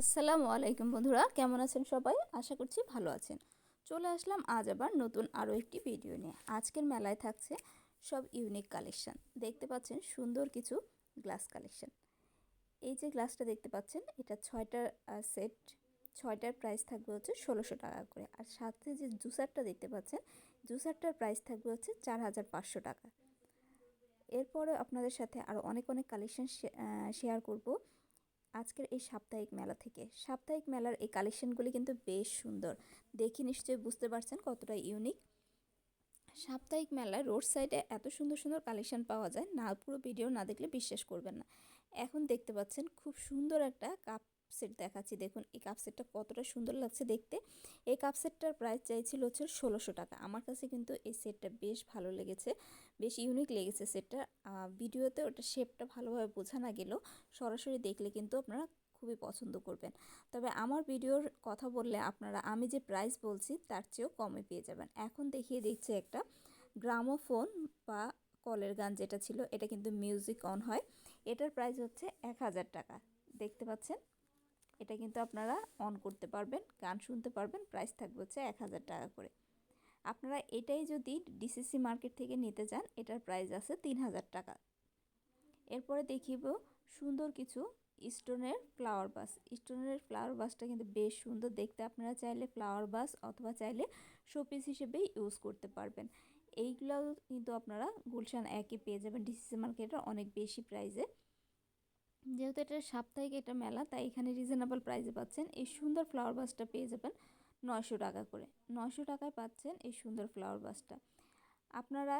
আসসালামু আলাইকুম বন্ধুরা, কেমন আছেন সবাই? আশা করছি ভালো আছেন। চলে আসলাম আজ আবার নতুন আরও একটি ভিডিও নিয়ে। আজকের মেলায় থাকছে সব ইউনিক কালেকশন দেখতে পাচ্ছেন সুন্দর কিছু গ্লাস কালেকশান এই যে গ্লাসটা দেখতে পাচ্ছেন, এটা ছয়টার সেট ছয়টার প্রাইস থাকবে হচ্ছে ষোলোশো টাকা করে। আর সাথে যে জুসারটা দেখতে পাচ্ছেন, জুসারটার প্রাইস থাকবে হচ্ছে চার হাজার পাঁচশো টাকা। এরপরে আপনাদের সাথে আরও অনেক অনেক কালেকশন শেয়ার করব। আজকের এই সাপ্তাহিক মেলা থেকে। সাপ্তাহিক মেলার এই কালেকশনগুলি কিন্তু বেশ সুন্দর। দেখি নিশ্চয়ই বুঝতে পারছেন কতটা ইউনিক সাপ্তাহিক মেলায় রোড সাইডে এত সুন্দর সুন্দর কালেকশন পাওয়া যায়, না, পুরো ভিডিও না দেখলে বিশ্বাস করবেন না। এখন দেখতে পাচ্ছেন খুব সুন্দর একটা কাপ সেট দেখাচ্ছি। দেখুন, এই কাপ সেটটা কতটা সুন্দর লাগছে দেখতে। এই কাপ সেটটার প্রাইস চাইছিল হচ্ছে ষোলোশো টাকা। আমার কাছে কিন্তু এই সেটটা বেশ ভালো লেগেছে, বেশ ইউনিক লেগেছে সেটটা ভিডিওতে ওটা শেপটা ভালোভাবে বোঝা না গেলেও সরাসরি দেখলে কিন্তু আপনারা খুবই পছন্দ করবেন। তবে আমার ভিডিওর কথা বললে আপনারা, আমি যে প্রাইস বলছি তার চেয়েও কমে পেয়ে যাবেন। এখন দেখিয়ে দিচ্ছে একটা গ্রামোফোন বা কলের গান যেটা ছিল, এটা কিন্তু মিউজিক অন হয়। এটার প্রাইস হচ্ছে এক হাজার টাকা। দেখতে পাচ্ছেন? এটা কিন্তু আপনারা অন করতে পারবেন, গান শুনতে পারবেন প্রাইস থাকবে হচ্ছে এক হাজার টাকা করে। আপনারা এটাই যদি ডিসিসি মার্কেট থেকে নিতে চান, এটার প্রাইস আছে তিন হাজার টাকা। এরপরে দেখিব সুন্দর কিছু স্টোনের ফ্লাওয়ার বাস স্টোনের ফ্লাওয়ার বাসটা কিন্তু বেশ সুন্দর। দেখতে আপনারা চাইলে ফ্লাওয়ার বাস অথবা চাইলে শোপিস হিসেবেই ইউজ করতে পারবেন। এইগুলো কিন্তু আপনারা গুলশান একই পেয়ে যাবেন। ডিসিসি মার্কেটে অনেক বেশি প্রাইসে যেহেতু এটা সাপ্তাহিক এটা মেলা, তাই এখানে রিজনেবল প্রাইসে পাচ্ছেন। এই সুন্দর ফ্লাওয়ার বাসটা পেয়ে যাবেন নয়শো টাকা করে। নয়শো টাকায় পাচ্ছেন এই সুন্দর ফ্লাওয়ার বাসটা আপনারা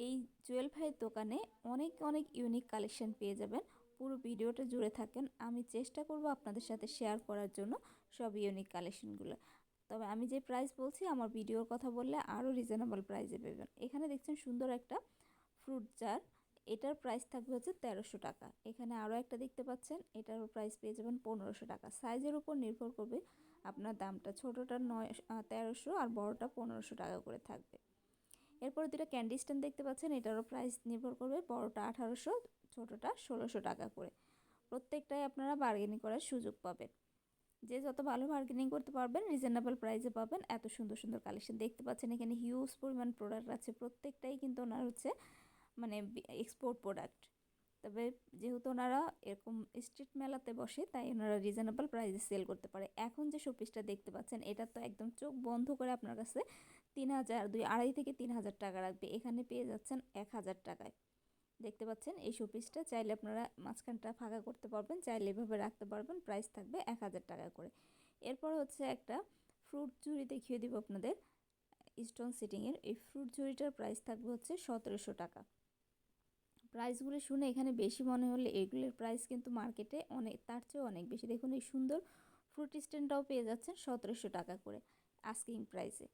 এই জুয়েল ভাইয়ের দোকানে অনেক অনেক ইউনিক কালেকশন পেয়ে যাবেন। পুরো ভিডিওটা জুড়ে থাকেন। আমি চেষ্টা করব আপনাদের সাথে শেয়ার করার জন্য সব ইউনিক কালেকশনগুলো তবে আমি যে প্রাইস বলছি, আমার ভিডিওর কথা বললে আরও রিজনেবল প্রাইসে পেবেন। এখানে দেখছেন সুন্দর একটা ফ্রুট জার এটার প্রাইস থাকবে হচ্ছে তেরোশো টাকা। এখানে আরও একটা দেখতে পাচ্ছেন এটারও প্রাইস পেয়ে যাবেন পনেরোশো টাকা। সাইজের উপর নির্ভর করবে আপনার দামটা। ছোটোটা নয় তেরোশো আর বড়টা পনেরোশো টাকা করে থাকবে। এরপর দুটো ক্যান্ডি স্ট্যান্ড দেখতে পাচ্ছেন, এটারও প্রাইস নির্ভর করবে বড়টা আঠারোশো, ছোটোটা ষোলোশো টাকা করে। প্রত্যেকটাই আপনারা বার্গেনিং করার সুযোগ পাবেন। যে যত ভালো বার্গেনিং করতে পারবেন রিজনেবল প্রাইসে পাবেন। এত সুন্দর সুন্দর কালেকশন দেখতে পাচ্ছেন, এখানে হিউজ পরিমাণ প্রোডাক্ট আছে। প্রত্যেকটাই কিন্তু ওনার হচ্ছে মানে এক্সপোর্ট প্রোডাক্ট তবে যেহেতু ওনারা এরকম স্ট্রিট মেলাতে বসে, তাই ওনারা রিজনেবল প্রাইসে সেল করতে পারে। এখন যে শোপিসটা দেখতে পাচ্ছেন, এটা তো একদম চোখ বন্ধ করে আপনার কাছে তিন হাজার দুই, আড়াই থেকে তিন হাজার টাকা রাখবে। এখানে পেয়ে যাচ্ছেন এক হাজার টাকায়। দেখতে পাচ্ছেন, এই শোপিসটা চাইলে আপনারা মাঝখানটা ফাঁকা করতে পারবেন, চাইলে এভাবে রাখতে পারবেন প্রাইস থাকবে এক হাজার টাকা করে। এরপর হচ্ছে একটা ফ্রুট চুরি দেখিয়ে দিব আপনাদের। স্টোন সিটিংয়ের এই ফ্রুট চুরিটার প্রাইস থাকবে হচ্ছে সতেরোশো টাকা। প্রাইসগুলো শুনে এখানে বেশি মনে হলে এগুলোর প্রাইস কিন্তু মার্কেটে অনেক তার চেয়েও অনেক বেশি। দেখুন এই সুন্দর ফ্রুট স্ট্যান্ডটাও পেয়ে যাচ্ছেন সতেরোশো টাকা করে আস্কিং প্রাইসে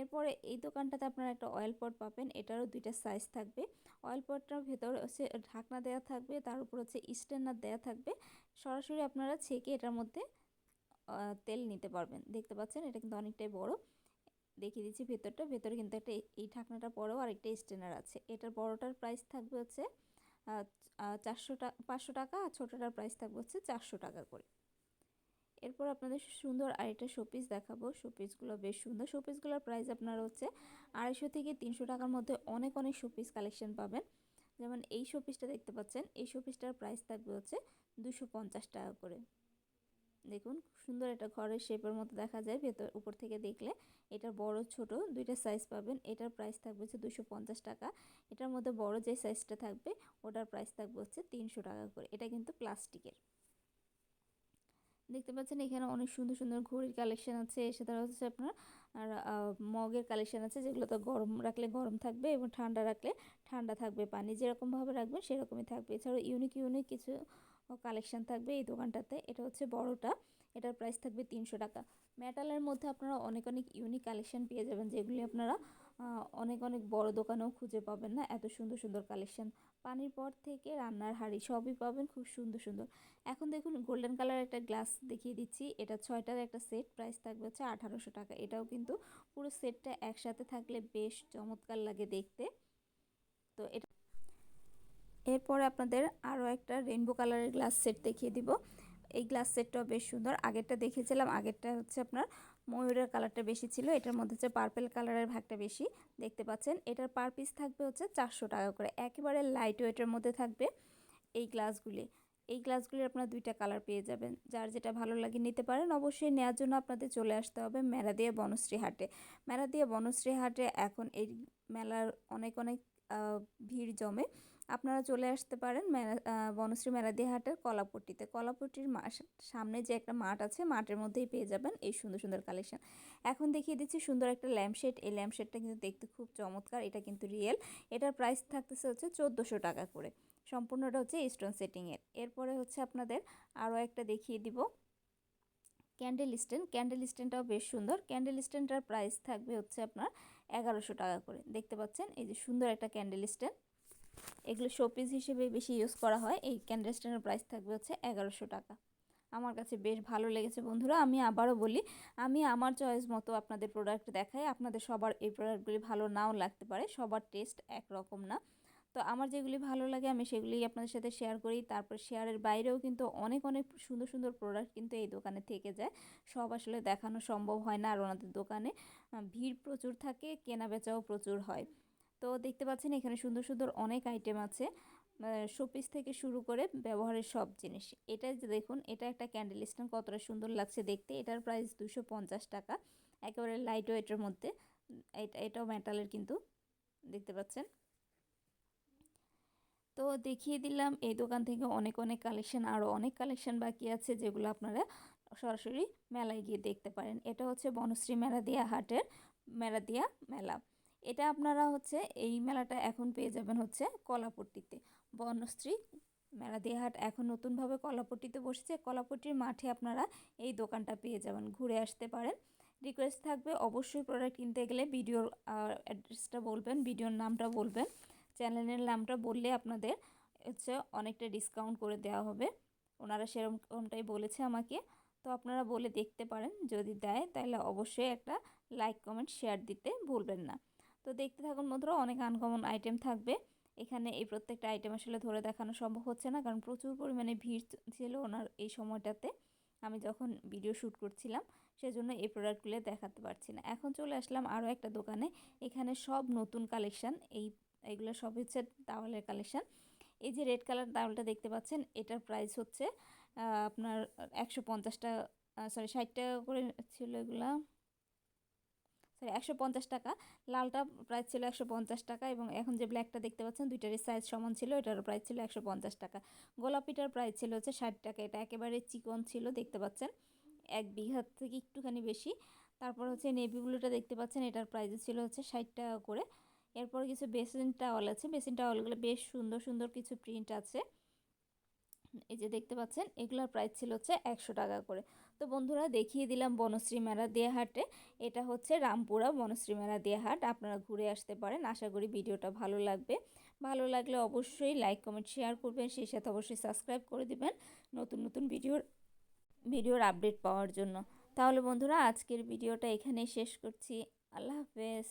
এরপরে এই দোকানটাতে আপনারা একটা অয়েল পট পাবেন, এটারও দুইটা সাইজ থাকবে। অয়েল পটটার ভেতর হচ্ছে ঢাকনা দেওয়া থাকবে, তার উপর হচ্ছে স্ট্যান্ডার দেওয়া থাকবে। সরাসরি আপনারা ছেঁকে এটার মধ্যে তেল নিতে পারবেন। দেখতে পাচ্ছেন এটা কিন্তু অনেকটাই বড়। দেখিয়ে দিচ্ছি ভেতরটা। ভেতরে কিন্তু একটা এই ঢাকনাটা পরেও আরেকটা স্টেনার আছে। এটার বড়টার প্রাইস থাকবে হচ্ছে চারশো টাকা পাঁচশো টাকা আর ছোটোটার প্রাইস থাকবে হচ্ছে চারশো টাকা করে। এরপর আপনাদের সুন্দর আরেকটা শোপিস দেখাবো। শোপিসগুলো বেশ সুন্দর। শোপিসগুলোর প্রাইস আপনার হচ্ছে আড়াইশো থেকে তিনশো টাকার মধ্যে অনেক অনেক শোপিস কালেকশন পাবেন। যেমন এই শোপিসটা দেখতে পাচ্ছেন। এই শোপিসটার প্রাইস থাকবে হচ্ছে দুশো পঞ্চাশ টাকা করে। দেখুন, সুন্দর একটা ঘরের শেপের মতো দেখা যায় ভেতর, উপর থেকে দেখলে। এটা বড়, ছোট দুইটা সাইজ পাবেন। এটার প্রাইস থাকবে হচ্ছে দুশো টাকা। এটার মধ্যে বড় যে সাইজটা থাকবে, ওটার প্রাইস থাকবে হচ্ছে তিনশো টাকা করে। এটা কিন্তু প্লাস্টিকের দেখতে পাচ্ছেন এখানে অনেক সুন্দর সুন্দর ঘড়ির কালেকশন আছে। এসে তারা হচ্ছে আপনার, আর মগের কালেকশন আছে, যেগুলো তো গরম রাখলে গরম থাকবে এবং ঠান্ডা রাখলে ঠান্ডা থাকবে। পানি যেরকমভাবে রাখবেন, সেরকমই থাকবে। এছাড়াও ইউনিক ইউনিক কিছু কালেকশান থাকবে এই দোকানটাতে। এটা হচ্ছে বড়টা। এটার প্রাইস থাকবে তিনশো টাকা। মেটালের মধ্যে আপনারা অনেক অনেক ইউনিক কালেকশান পেয়ে যাবেন, যেগুলি আপনারা অনেক অনেক বড় দোকানেও খুঁজে পাবেন না। এত সুন্দর সুন্দর কালেকশান পানির পর থেকে রান্নার হাঁড়ি সবই পাবেন খুব সুন্দর সুন্দর। এখন দেখুন গোল্ডেন কালার একটা গ্লাস দেখিয়ে দিচ্ছি। এটা ছয়টার একটা সেট প্রাইস থাকবে হচ্ছে আঠারোশো টাকা। এটাও কিন্তু পুরো সেটটা একসাথে থাকলে বেশ চমৎকার লাগে দেখতে। তো এটা এরপরে আপনাদের আরও একটা রেনবো কালারের গ্লাস সেট দেখিয়ে দিব। এই গ্লাস সেটটাও বেশ সুন্দর। আগেরটা দেখেছিলাম, আগেরটা হচ্ছে আপনার ময়ূরের কালারটা বেশি ছিল, এটার মধ্যে হচ্ছে পার্পেল কালারের ভাগটা বেশি। দেখতে পাচ্ছেন, এটার পার পিস থাকবে হচ্ছে চারশো টাকা করে। একেবারে লাইট ওয়েটের মধ্যে থাকবে এই গ্লাসগুলি এই গ্লাসগুলির আপনারা দুইটা কালার পেয়ে যাবেন। যার যেটা ভালো লাগে নিতে পারেন, অবশ্যই নেওয়ার জন্য আপনাদের চলে আসতে হবে মেলাদিয়া বনশ্রী হাটে। মেলাদিয়া বনশ্রী হাটে এখন এই মেলার অনেক অনেক ভিড় জমে। আপনারা চলে আসতে পারেন মেলা বনশ্রী মেলাদি হাটের কলাপট্টিতে। কলাপট্টির সামনে যে একটা মাঠ আছে, মাঠের মধ্যেই পেয়ে যাবেন এই সুন্দর সুন্দর কালেকশন এখন দেখিয়ে দিচ্ছি সুন্দর একটা ল্যাম্পশেড এই ল্যাম্পশেডটা কিন্তু দেখতে খুব চমৎকার, এটা কিন্তু রিয়েল এটার প্রাইস থাকতেছে হচ্ছে চোদ্দোশো টাকা করে। সম্পূর্ণটা হচ্ছে স্টোন সেটিংয়ের এরপরে হচ্ছে আপনাদের আরও একটা দেখিয়ে দিব। ক্যান্ডেল স্ট্যান্ড ক্যান্ডেল স্ট্যান্ডটাও বেশ সুন্দর। ক্যান্ডেল স্ট্যান্ডটার প্রাইস থাকবে হচ্ছে আপনার এগারোশো টাকা করে। দেখতে পাচ্ছেন? এই যে সুন্দর একটা ক্যান্ডেল স্ট্যান্ড এগুলো শোপিস হিসেবে বেশি ইউজ করা হয়। এই ক্যান্ডেল স্ট্যান্ডের প্রাইস থাকবে হচ্ছে এগারোশো টাকা। আমার কাছে বেশ ভালো লেগেছে বন্ধুরা। আমি আবারও বলি, আমি আমার চয়েস মতো আপনাদের প্রোডাক্ট দেখাই। আপনাদের সবার এই প্রোডাক্টগুলি ভালো নাও লাগতে পারে। সবার টেস্ট একরকম না। তো আমার যেগুলি ভালো লাগে আমি সেগুলি আপনাদের সাথে শেয়ার করি। তারপর শেয়ারের বাইরেও কিন্তু অনেক অনেক সুন্দর সুন্দর প্রোডাক্ট কিন্তু এই দোকানে থেকে যায়। সব আসলে দেখানো সম্ভব হয় না আর ওনাদের দোকানে। ভিড় প্রচুর থাকে কেনা বেচাও প্রচুর হয়। তো দেখতে পাচ্ছেন এখানে সুন্দর সুন্দর অনেক আইটেম আছে। শোপিস থেকে শুরু করে ব্যবহারের সব জিনিস। এটা যে দেখুন, এটা একটা ক্যান্ডেল স্ট্যান্ড কতটা সুন্দর লাগছে দেখতে। এটার প্রাইস দুশো টাকা। একেবারে লাইট ওয়েটের মধ্যে। এটা, এটাও মেটালের কিন্তু। দেখতে পাচ্ছেন? তো দেখিয়ে দিলাম, এই দোকান থেকে অনেক অনেক কালেকশন আরও অনেক কালেকশন বাকি আছে যেগুলো আপনারা সরাসরি মেলায় গিয়ে দেখতে পারেন। এটা হচ্ছে বনশ্রী মেলাদিয়া হাটের মেলাদিয়া মেলা। এটা আপনারা হচ্ছে এই মেলাটা এখন পেয়ে যাবেন হচ্ছে কলাপট্টিতে। বনশ্রী মেলাদিয়া হাট এখন নতুনভাবে কলাপট্টিতে বসেছে। কলাপট্টির মাঠে আপনারা এই দোকানটা পেয়ে যাবেন, ঘুরে আসতে পারেন। রিকোয়েস্ট থাকবে, অবশ্যই প্রোডাক্ট কিনতে গেলে ভিডিওর অ্যাড্রেসটা বলবেন, ভিডিওর নামটা বলবেন। চ্যানেলের নামটা বললে আপনাদের হচ্ছে অনেকটা ডিসকাউন্ট করে দেওয়া হবে। ওনারা সেরকমটাই বলেছে আমাকে। তো আপনারা বলে দেখতে পারেন, যদি দেয় তাহলে অবশ্যই একটা লাইক কমেন্ট শেয়ার দিতে ভুলবেন না। তো দেখতে থাকুন বন্ধুরা, অনেক আনকমন আইটেম থাকবে। এখানে এই প্রত্যেকটা আইটেম আসলে ধরে দেখানো সম্ভব হচ্ছে না, কারণ প্রচুর পরিমাণে ভিড় ছিল ওনার এই সময়টাতে। আমি যখন ভিডিও শ্যুট করছিলাম, সেজন্য এই প্রোডাক্টগুলো দেখাতে পারছি না। এখন চলে আসলাম আরও একটা দোকানে। এখানে সব নতুন কালেকশান এই এগুলো সব হচ্ছে টাওয়ালের কালেকশান এই যে রেড কালার টাওয়ালটা দেখতে পাচ্ছেন, এটার প্রাইস হচ্ছে আপনার একশো পঞ্চাশটা সরি ষাট টাকা করে ছিল এগুলা। সরি একশো পঞ্চাশ টাকা। লালটা প্রাইস ছিল একশো পঞ্চাশ টাকা এবং এখন যে ব্ল্যাকটা দেখতে পাচ্ছেন, দুইটারই সাইজ সমান ছিল এটারও প্রাইস ছিল একশো পঞ্চাশ টাকা। গোলাপিটার প্রাইস ছিল হচ্ছে ষাট টাকা, এটা একেবারে চিকন ছিল দেখতে পাচ্ছেন, এক বিঘা থেকে একটুখানি বেশি। তারপর হচ্ছে নেভি ব্লুটা দেখতে পাচ্ছেন, এটার প্রাইস ছিল হচ্ছে ষাট টাকা করে। এরপর কিছু বেসিন টাওয়াল আছে। বেসিন টাওয়ালগুলো বেশ সুন্দর সুন্দর কিছু প্রিন্ট আছে। এই যে দেখতে পাচ্ছেন, এগুলোর প্রাইস ছিল হচ্ছে একশো টাকা করে। তো বন্ধুরা, দেখিয়ে দিলাম বনশ্রী মেলা দেয়া হাটে এটা হচ্ছে রামপুরা বনশ্রী মেলা দেয়া হাট আপনারা ঘুরে আসতে পারেন। আশা করি ভিডিওটা ভালো লাগবে। ভালো লাগলে অবশ্যই লাইক, কমেন্ট, শেয়ার করবেন। সেই সাথে অবশ্যই সাবস্ক্রাইব করে দিবেন নতুন নতুন ভিডিওর ভিডিওর আপডেট পাওয়ার জন্য। তাহলে বন্ধুরা, আজকের ভিডিওটা এখানেই শেষ করছি। আল্লাহ হাফেজ।